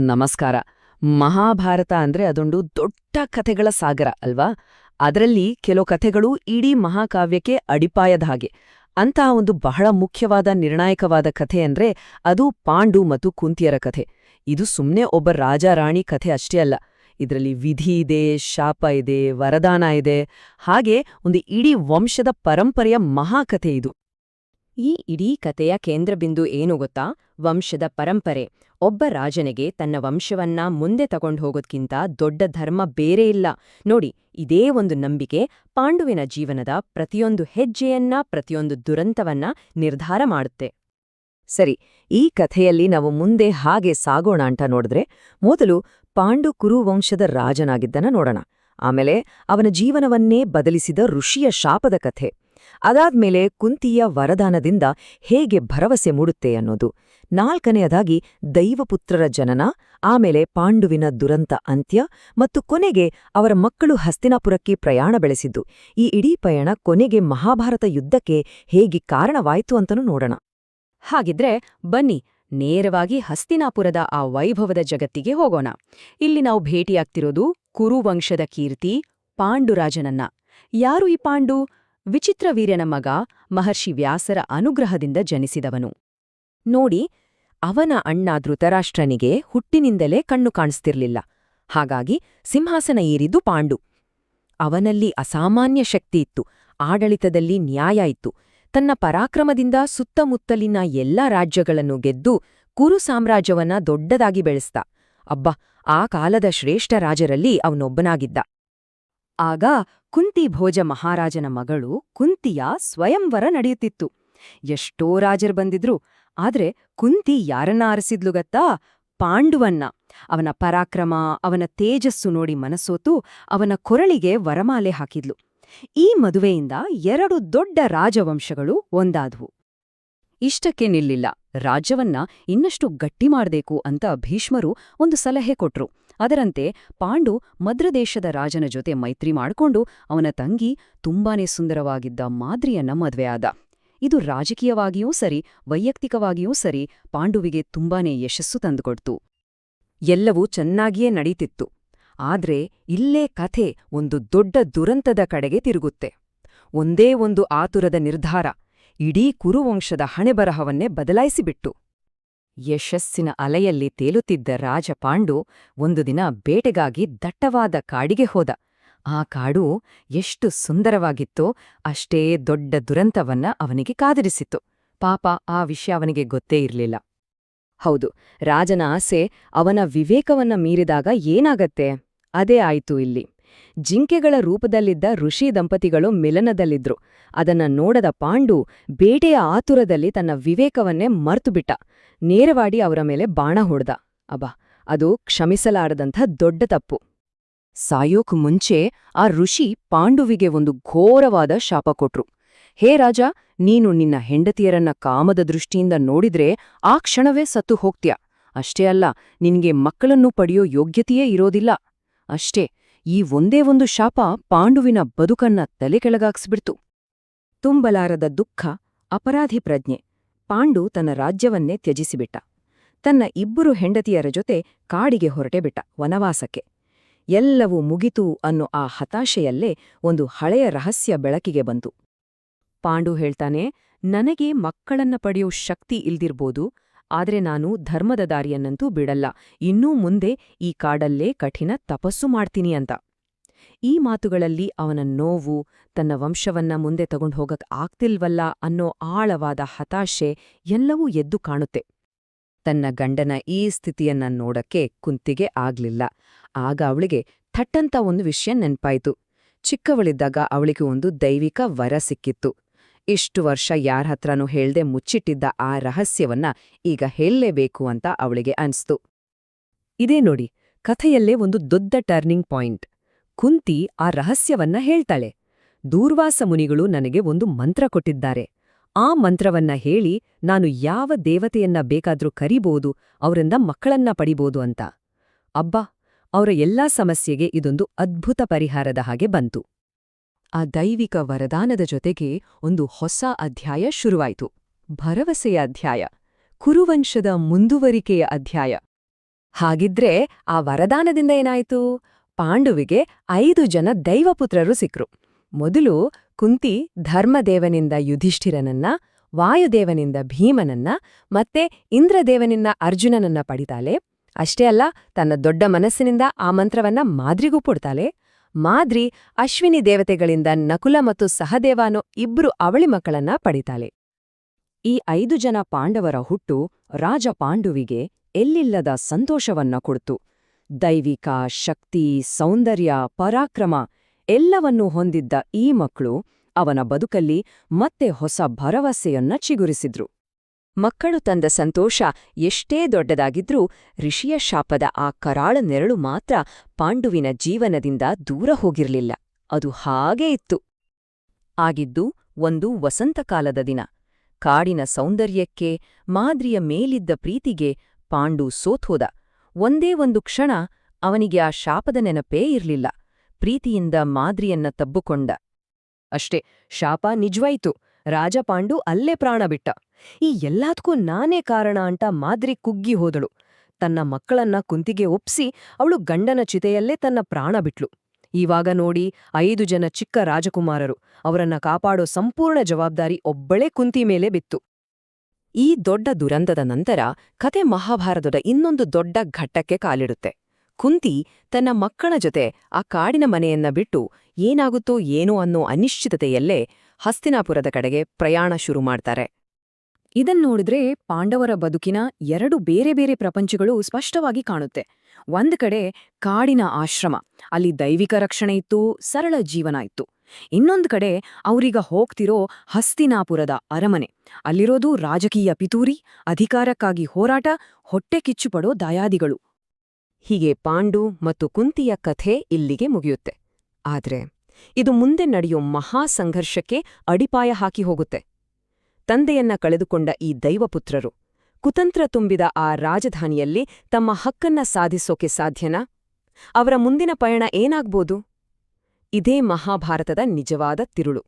ನಮಸ್ಕಾರ. ಮಹಾಭಾರತ ಅಂದ್ರೆ ಅದೊಂದು ದೊಡ್ಡ ಕಥೆಗಳ ಸಾಗರ ಅಲ್ವಾ? ಅದರಲ್ಲಿ ಕೆಲವು ಕಥೆಗಳು ಇಡೀ ಮಹಾಕಾವ್ಯಕ್ಕೆ ಅಡಿಪಾಯದ ಹಾಗೆ. ಅಂತಹ ಒಂದು ಬಹಳ ಮುಖ್ಯವಾದ, ನಿರ್ಣಾಯಕವಾದ ಕಥೆ ಅಂದ್ರೆ ಅದು ಪಾಂಡು ಮತ್ತು ಕುಂತಿಯರ ಕಥೆ. ಇದು ಸುಮ್ಮನೆ ಒಬ್ಬ ರಾಜ ರಾಣಿ ಕಥೆ ಅಷ್ಟೇ ಅಲ್ಲ. ಇದರಲ್ಲಿ ವಿಧಿ ಇದೆ, ಶಾಪ ಇದೆ, ವರದಾನ ಇದೆ. ಹಾಗೆ ಒಂದು ಇಡೀ ವಂಶದ ಪರಂಪರೆಯ ಮಹಾಕಥೆ ಇದು. ಈ ಇಡೀ ಕಥೆಯ ಕೇಂದ್ರಬಿಂದು ಏನು ಗೊತ್ತಾ? ವಂಶದ ಪರಂಪರೆ. ಒಬ್ಬ ರಾಜನಿಗೆ ತನ್ನ ವಂಶವನ್ನ ಮುಂದೆ ತಗೊಂಡು ಹೋಗೋದ್ಕಿಂತ ದೊಡ್ಡ ಧರ್ಮ ಬೇರೆ ಇಲ್ಲ. ನೋಡಿ, ಇದೇ ಒಂದು ನಂಬಿಕೆ ಪಾಂಡುವಿನ ಜೀವನದ ಪ್ರತಿಯೊಂದು ಹೆಜ್ಜೆಯನ್ನ, ಪ್ರತಿಯೊಂದು ದುರಂತವನ್ನ ನಿರ್ಧಾರ ಮಾಡುತ್ತೆ. ಸರಿ, ಈ ಕಥೆಯಲ್ಲಿ ನಾವು ಮುಂದೆ ಹಾಗೆ ಸಾಗೋಣ ಅಂತ ನೋಡಿದ್ರೆ, ಮೊದಲು ಪಾಂಡು ಕುರುವಂಶದ ರಾಜನಾಗಿದ್ದನ ನೋಡೋಣ. ಆಮೇಲೆ ಅವನ ಜೀವನವನ್ನೇ ಬದಲಿಸಿದ ಋಷಿಯ ಶಾಪದ ಕಥೆ. ಅದಾದ್ಮೇಲೆ ಕುಂತಿಯ ವರದಾನದಿಂದ ಹೇಗೆ ಭರವಸೆ ಮೂಡುತ್ತೆ ಅನ್ನೋದು. ನಾಲ್ಕನೆಯದಾಗಿ ದೈವಪುತ್ರರ ಜನನ, ಆಮೇಲೆ ಪಾಂಡುವಿನ ದುರಂತ ಅಂತ್ಯ ಮತ್ತು ಕೊನೆಗೆ ಅವರ ಮಕ್ಕಳು ಹಸ್ತಿನಾಪುರಕ್ಕೆ ಪ್ರಯಾಣ ಬೆಳೆಸಿದ್ದು. ಈ ಇಡೀ ಪಯಣ ಕೊನೆಗೆ ಮಹಾಭಾರತ ಯುದ್ಧಕ್ಕೆ ಹೇಗೆ ಕಾರಣವಾಯಿತು ಅಂತನೂ ನೋಡೋಣ. ಹಾಗಿದ್ರೆ ಬನ್ನಿ, ನೇರವಾಗಿ ಹಸ್ತಿನಾಪುರದ ಆ ವೈಭವದ ಜಗತ್ತಿಗೆ ಹೋಗೋಣ. ಇಲ್ಲಿ ನಾವು ಭೇಟಿಯಾಗ್ತಿರೋದು ಕುರುವಂಶದ ಕೀರ್ತಿ, ಪಾಂಡುರಾಜನನ್ನ. ಯಾರು ಈ ಪಾಂಡು? ವಿಚಿತ್ರವೀರ್ಯನ ಮಗ ಮಹರ್ಷಿ ವ್ಯಾಸರ ಅನುಗ್ರಹದಿಂದ ಜನಿಸಿದವನು. ನೋಡಿ, ಅವನ ಅಣ್ಣ ಧೃತರಾಷ್ಟ್ರನಿಗೆ ಹುಟ್ಟಿನಿಂದಲೇ ಕಣ್ಣು ಕಾಣಿಸ್ತಿರ್ಲಿಲ್ಲ. ಹಾಗಾಗಿ ಸಿಂಹಾಸನ ಏರಿದ್ದು ಪಾಂಡು. ಅವನಲ್ಲಿ ಅಸಾಮಾನ್ಯ ಶಕ್ತಿ ಇತ್ತು, ಆಡಳಿತದಲ್ಲಿ ನ್ಯಾಯ ಇತ್ತು. ತನ್ನ ಪರಾಕ್ರಮದಿಂದ ಸುತ್ತಮುತ್ತಲಿನ ಎಲ್ಲಾ ರಾಜ್ಯಗಳನ್ನು ಗೆದ್ದು ಕುರು ಸಾಮ್ರಾಜ್ಯವನ್ನ ದೊಡ್ಡದಾಗಿ ಬೆಳೆಸ್ತ ಅಬ್ಬ, ಆ ಕಾಲದ ಶ್ರೇಷ್ಠ ರಾಜರಲ್ಲಿ ಅವನೊಬ್ಬನಾಗಿದ್ದ. ಆಗ ಕುಂತಿ ಭೋಜ ಮಹಾರಾಜನ ಮಗಳು ಕುಂತಿಯ ಸ್ವಯಂವರ ನಡೆಯುತ್ತಿತ್ತು. ಎಷ್ಟೋ ರಾಜರು ಬಂದಿದ್ರು, ಆದ್ರೆ ಕುಂತಿ ಯಾರನ್ನ ಆರಿಸಿದ್ಲು ಗತ್ತಾ? ಪಾಂಡುವನ್ನ. ಅವನ ಪರಾಕ್ರಮ, ಅವನ ತೇಜಸ್ಸು ನೋಡಿ ಮನಸೋತು ಅವನ ಕೊರಳಿಗೆ ವರಮಾಲೆ ಹಾಕಿದ್ಲು. ಈ ಮದುವೆಯಿಂದ ಎರಡು ದೊಡ್ಡ ರಾಜವಂಶಗಳು ಒಂದಾದ್ವು. ಇಷ್ಟಕ್ಕೆ ನಿಲ್ಲಿಲ್ಲ. ರಾಜ್ಯವನ್ನ ಇನ್ನಷ್ಟು ಗಟ್ಟಿ ಮಾಡಬೇಕು ಅಂತ ಭೀಷ್ಮರು ಒಂದು ಸಲಹೆ ಕೊಟ್ರು. ಅದರಂತೆ ಪಾಂಡು ಮದ್ರದೇಶದ ರಾಜನ ಜೊತೆ ಮೈತ್ರಿ ಮಾಡ್ಕೊಂಡು ಅವನ ತಂಗಿ ತುಂಬಾನೇ ಸುಂದರವಾಗಿದ್ದ ಮಾದ್ರಿಯನ್ನ ಮದ್ವೆಯಾದ ಇದು ರಾಜಕೀಯವಾಗಿಯೂ ಸರಿ, ವೈಯಕ್ತಿಕವಾಗಿಯೂ ಸರಿ ಪಾಂಡುವಿಗೆ ತುಂಬಾನೇ ಯಶಸ್ಸು ತಂದುಕೊಡ್ತು. ಎಲ್ಲವೂ ಚೆನ್ನಾಗಿಯೇ ನಡೀತಿತ್ತು. ಆದ್ರೆ ಇಲ್ಲೇ ಕಥೆ ಒಂದು ದೊಡ್ಡ ದುರಂತದ ಕಡೆಗೆ ತಿರುಗುತ್ತೆ. ಒಂದೇ ಒಂದು ಆತುರದ ನಿರ್ಧಾರ, ಇಡೀ ಕುರುವಂಶದ ಹಣೆಬರಹವನ್ನೇ ಬದಲಾಯಿಸಿಬಿಟ್ಟು. ಯಶಸ್ಸಿನ ಅಲೆಯಲ್ಲಿ ತೇಲುತ್ತಿದ್ದ ರಾಜ ಪಾಂಡು ಒಂದು ದಿನ ಬೇಟೆಗಾಗಿ ದಟ್ಟವಾದ ಕಾಡಿಗೆ ಹೋದ. ಆ ಕಾಡು ಎಷ್ಟು ಸುಂದರವಾಗಿತ್ತೋ ಅಷ್ಟೇ ದೊಡ್ಡ ದುರಂತವನ್ನ ಅವನಿಗೆ ಕಾದರಿಸಿತು ಪಾಪ ಆ ವಿಷಯ ಅವನಿಗೆ ಗೊತ್ತೇ ಇರಲಿಲ್ಲ. ಹೌದು, ರಾಜನ ಆಸೆ ಅವನ ವಿವೇಕವನ್ನ ಮೀರಿದಾಗ ಏನಾಗತ್ತೆ? ಅದೇ ಆಯಿತು ಇಲ್ಲಿ. ಜಿಂಕೆಗಳ ರೂಪದಲ್ಲಿದ್ದ ಋಷಿ ದಂಪತಿಗಳು ಮಿಲನದಲ್ಲಿದ್ರು. ಅದನ್ನ ನೋಡದ ಪಾಂಡು ಬೇಟೆಯ ಆತುರದಲ್ಲಿ ತನ್ನ ವಿವೇಕವನ್ನೇ ಮರ್ತುಬಿಟ್ಟ. ನೇರವಾಡಿ ಅವರ ಮೇಲೆ ಬಾಣ ಹೊಡೆದ. ಅಬಾ ಅದು ಕ್ಷಮಿಸಲಾರದಂಥ ದೊಡ್ಡ ತಪ್ಪು. ಸಾಯೋಕ್ ಮುಂಚೆ ಆ ಋಷಿ ಪಾಂಡುವಿಗೆ ಒಂದು ಘೋರವಾದ ಶಾಪ ಕೊಟ್ರು. ಹೇ ರಾಜ, ನೀನು ನಿನ್ನ ಹೆಂಡತಿಯರನ್ನ ಕಾಮದ ದೃಷ್ಟಿಯಿಂದ ನೋಡಿದ್ರೆ ಆ ಕ್ಷಣವೇ ಸತ್ತು ಹೋಗ್ತ್ಯಾ? ಅಷ್ಟೇ ಅಲ್ಲ, ನಿನ್ಗೆ ಮಕ್ಕಳನ್ನು ಪಡೆಯೋ ಯೋಗ್ಯತೆಯೇ ಇರೋದಿಲ್ಲ. ಅಷ್ಟೇ ಈ ಒಂದೇ ಒಂದು ಶಾಪ ಪಾಂಡುವಿನ ಬದುಕನ್ನ ತಲೆಕೆಳಗಾಗಿಸ್ಬಿಡ್ತು ತುಂಬಲಾರದ ದುಃಖ, ಅಪರಾಧಿ ಪ್ರಜ್ಞೆ, ಪಾಂಡು ತನ್ನ ರಾಜ್ಯವನ್ನೇ ತ್ಯಜಿಸಿಬಿಟ್ಟ. ತನ್ನ ಇಬ್ಬರು ಹೆಂಡತಿಯರ ಜೊತೆ ಕಾಡಿಗೆ ಹೊರಟೆ ಬಿಟ್ಟ ವನವಾಸಕ್ಕೆ. ಎಲ್ಲವೂ ಮುಗಿತು ಅನ್ನೋ ಆ ಹತಾಶೆಯಲ್ಲೇ ಒಂದು ಹಳೆಯ ರಹಸ್ಯ ಬೆಳಕಿಗೆ ಬಂತು. ಪಾಂಡು ಹೇಳ್ತಾನೆ, ನನಗೆ ಮಕ್ಕಳನ್ನ ಪಡೆಯೋ ಶಕ್ತಿ ಇಲ್ದಿರ್ಬೋದು ಆದ್ರೆ ನಾನು ಧರ್ಮದ ದಾರಿಯನ್ನಂತೂ ಬಿಡಲ್ಲ. ಇನ್ನೂ ಮುಂದೆ ಈ ಕಾಡಲ್ಲೇ ಕಠಿಣ ತಪಸ್ಸು ಮಾಡ್ತೀನಿ ಅಂತ. ಈ ಮಾತುಗಳಲ್ಲಿ ಅವನ ನೋವು, ತನ್ನ ವಂಶವನ್ನ ಮುಂದೆ ತಗೊಂಡು ಹೋಗಕ್ ಆಗ್ತಿಲ್ವಲ್ಲ ಅನ್ನೋ ಆಳವಾದ ಹತಾಶೆ ಎಲ್ಲವೂ ಎದ್ದು ಕಾಣುತ್ತೆ. ತನ್ನ ಗಂಡನ ಈ ಸ್ಥಿತಿಯನ್ನ ನೋಡಕ್ಕೆ ಕುಂತಿಗೆ ಆಗ್ಲಿಲ್ಲ. ಆಗ ಅವಳಿಗೆ ಥಟ್ಟಂತ ಒಂದು ವಿಷಯ ನೆನ್ಪಾಯ್ತು. ಚಿಕ್ಕವಳಿದ್ದಾಗ ಅವಳಿಗೆ ಒಂದು ದೈವಿಕ ವರ ಸಿಕ್ಕಿತ್ತು. ಇಷ್ಟು ವರ್ಷ ಯಾರಹತ್ರನೂ ಹೇಳ್ದೆ ಮುಚ್ಚಿಟ್ಟಿದ್ದ ಆ ರಹಸ್ಯವನ್ನ ಈಗ ಹೇಳಲೇಬೇಕು ಅಂತ ಅವಳಿಗೆ ಅನ್ಸ್ತು. ಇದೇ ನೋಡಿ, ಕಥೆಯಲ್ಲೇ ಒಂದು ದೊಡ್ಡ ಟರ್ನಿಂಗ್ ಪಾಯಿಂಟ್ ಕುಂತಿ ಆ ರಹಸ್ಯವನ್ನ ಹೇಳ್ತಾಳೆ. ದೂರ್ವಾಸ ಮುನಿಗಳು ನನಗೆ ಒಂದು ಮಂತ್ರ ಕೊಟ್ಟಿದ್ದಾರೆ. ಆ ಮಂತ್ರವನ್ನ ಹೇಳಿ ನಾನು ಯಾವ ದೇವತೆಯನ್ನ ಬೇಕಾದ್ರೂ ಕರಿಬೋದು, ಅವರಿಂದ ಮಕ್ಕಳನ್ನ ಪಡಿಬೋದು ಅಂತ. ಅಬ್ಬಾ, ಅವರ ಎಲ್ಲಾ ಸಮಸ್ಯೆಗೆ ಇದೊಂದು ಅದ್ಭುತ ಪರಿಹಾರದ ಹಾಗೆ ಬಂತು. ಆ ದೈವಿಕ ವರದಾನದ ಜೊತೆಗೆ ಒಂದು ಹೊಸ ಅಧ್ಯಾಯ ಶುರುವಾಯಿತು. ಭರವಸೆಯ ಅಧ್ಯಾಯ, ಕುರುವಂಶದ ಮುಂದುವರಿಕೆಯ ಅಧ್ಯಾಯ. ಹಾಗಿದ್ರೆ ಆ ವರದಾನದಿಂದ ಏನಾಯ್ತು? ಪಾಂಡುವಿಗೆ ಐದು ಜನ ದೈವಪುತ್ರರು ಸಿಕ್ರು. ಮೊದಲು ಕುಂತಿ ಧರ್ಮದೇವನಿಂದ ಯುಧಿಷ್ಠಿರನನ್ನ, ವಾಯುದೇವನಿಂದ ಭೀಮನನ್ನ ಮತ್ತೆ ಇಂದ್ರದೇವನಿಂದ ಅರ್ಜುನನನ್ನ ಪಡಿತಾಳೆ. ಅಷ್ಟೇ ಅಲ್ಲ, ತನ್ನ ದೊಡ್ಡ ಮನಸ್ಸಿನಿಂದ ಆ ಮಂತ್ರವನ್ನ ಮಾದ್ರಿಗೂ ಕೊಡ್ತಾಳೆ. ಮಾದ್ರಿ ಅಶ್ವಿನಿ ದೇವತೆಗಳಿಂದ ನಕುಲ ಮತ್ತು ಸಹದೇವಾನೋ ಇಬ್ರು ಅವಳಿ ಮಕ್ಕಳನ್ನ ಪಡಿತಾಳೆ. ಈ ಐದು ಜನ ಪಾಂಡವರ ಹುಟ್ಟು ರಾಜ ಪಾಂಡುವಿಗೆ ಎಲ್ಲಿಲ್ಲದ ಸಂತೋಷವನ್ನ ಕೊಡ್ತು. ದೈವಿಕ, ಶಕ್ತಿ, ಸೌಂದರ್ಯ, ಪರಾಕ್ರಮ ಎಲ್ಲವನ್ನೂ ಹೊಂದಿದ್ದ ಈ ಮಕ್ಕಳು ಅವನ ಬದುಕಲ್ಲಿ ಮತ್ತೆ ಹೊಸ ಭರವಸೆಯನ್ನ ಚಿಗುರಿಸಿದ್ರು. ಮಕ್ಕಳು ತಂದ ಸಂತೋಷ ಎಷ್ಟೇ ದೊಡ್ಡದಾಗಿದ್ರೂ ಋಷಿಯ ಶಾಪದ ಆ ಕರಾಳ ನೆರಳು ಮಾತ್ರ ಪಾಂಡುವಿನ ಜೀವನದಿಂದ ದೂರ ಹೋಗಿರಲಿಲ್ಲ. ಅದು ಹಾಗೇ ಇತ್ತು. ಆಗಿದ್ದು ಒಂದು ವಸಂತಕಾಲದ ದಿನ. ಕಾಡಿನ ಸೌಂದರ್ಯಕ್ಕೆ ಮಾದ್ರಿಯ ಮೇಲಿದ್ದ ಪ್ರೀತಿಗೆ ಪಾಂಡು ಸೋತ್ಹೋದ ಒಂದೇ ಒಂದು ಕ್ಷಣ ಅವನಿಗೆ ಆ ಶಾಪದ ನೆನಪೇ ಇರ್ಲಿಲ್ಲ. ಪ್ರೀತಿಯಿಂದ ಮಾದ್ರಿಯನ್ನ ತಬ್ಬುಕೊಂಡ. ಅಷ್ಟೇ, ಶಾಪ ನಿಜ್ವಾಯ್ತು. ರಾಜಪಾಂಡು ಅಲ್ಲೇ ಪ್ರಾಣ ಬಿಟ್ಟ. ಈ ಎಲ್ಲದಕ್ಕೂ ನಾನೇ ಕಾರಣ ಅಂತ ಮಾದ್ರಿ ಕುಗ್ಗಿ ಹೋದಳು. ತನ್ನ ಮಕ್ಕಳನ್ನ ಕುಂತಿಗೆ ಒಪ್ಸಿ ಅವಳು ಗಂಡನ ಚಿತೆಯಲ್ಲೇ ತನ್ನ ಪ್ರಾಣ ಬಿಟ್ಲು. ಇವಾಗ ನೋಡಿ ಐದು ಜನ ಚಿಕ್ಕ ರಾಜಕುಮಾರರು ಅವರನ್ನ ಕಾಪಾಡೋ ಸಂಪೂರ್ಣ ಜವಾಬ್ದಾರಿ ಒಬ್ಬಳೇ ಕುಂತಿ ಮೇಲೆ ಬಿತ್ತು. ಈ ದೊಡ್ಡ ದುರಂತದ ನಂತರ ಕತೆ ಮಹಾಭಾರತದ ಇನ್ನೊಂದು ದೊಡ್ಡ ಘಟ್ಟಕ್ಕೆ ಕಾಲಿಡುತ್ತೆ. ಕುಂತಿ ತನ್ನ ಮಕ್ಕಳ ಜೊತೆ ಆ ಕಾಡಿನ ಮನೆಯನ್ನ ಬಿಟ್ಟು ಏನಾಗುತ್ತೋ ಏನೋ ಅನ್ನೋ ಅನಿಶ್ಚಿತತೆಯಲ್ಲೇ ಹಸ್ತಿನಾಪುರದ ಕಡೆಗೆ ಪ್ರಯಾಣ ಶುರು ಮಾಡ್ತಾರೆ. ಇದನ್ನೋಡಿದ್ರೆ ಪಾಂಡವರ ಬದುಕಿನ ಎರಡು ಬೇರೆ ಬೇರೆ ಪ್ರಪಂಚಗಳು ಸ್ಪಷ್ಟವಾಗಿ ಕಾಣುತ್ತೆ. ಒಂದು ಕಡೆ ಕಾಡಿನ ಆಶ್ರಮ, ಅಲ್ಲಿ ದೈವಿಕ ರಕ್ಷಣೆ ಇತ್ತು, ಸರಳ ಜೀವನ ಇತ್ತು. ಇನ್ನೊಂದು ಕಡೆ ಅವರೀಗ ಹೋಗ್ತಿರೋ ಹಸ್ತಿನಾಪುರದ ಅರಮನೆ, ಅಲ್ಲಿರೋದು ರಾಜಕೀಯ ಪಿತೂರಿ, ಅಧಿಕಾರಕ್ಕಾಗಿ ಹೋರಾಟ, ಹೊಟ್ಟೆ ಕಿಚ್ಚುಪಡೋ ದಾಯಾದಿಗಳು. ಹೀಗೆ ಪಾಂಡು ಮತ್ತು ಕುಂತಿಯ ಕಥೆ ಇಲ್ಲಿಗೆ ಮುಗಿಯುತ್ತೆ. ಆದ್ರೆ ಇದು ಮುಂದೆ ನಡೆಯೋ ಮಹಾ ಸಂಘರ್ಷಕ್ಕೆ ಅಡಿಪಾಯ ಹಾಕಿ ಹೋಗುತ್ತೆ. ತಂದೆಯನ್ನ ಕಳೆದುಕೊಂಡ ಈ ದೈವಪುತ್ರರು, ಕುತಂತ್ರ ತುಂಬಿದ ಆ ರಾಜಧಾನಿಯಲ್ಲಿ ತಮ್ಮ ಹಕ್ಕನ್ನ ಸಾಧಿಸೋಕೆ ಸಾಧ್ಯನಾ? ಅವರ ಮುಂದಿನ ಪಯಣ ಏನಾಗ್ಬೋದು? ಇದೇ ಮಹಾಭಾರತದ ನಿಜವಾದ ತಿರುಳು.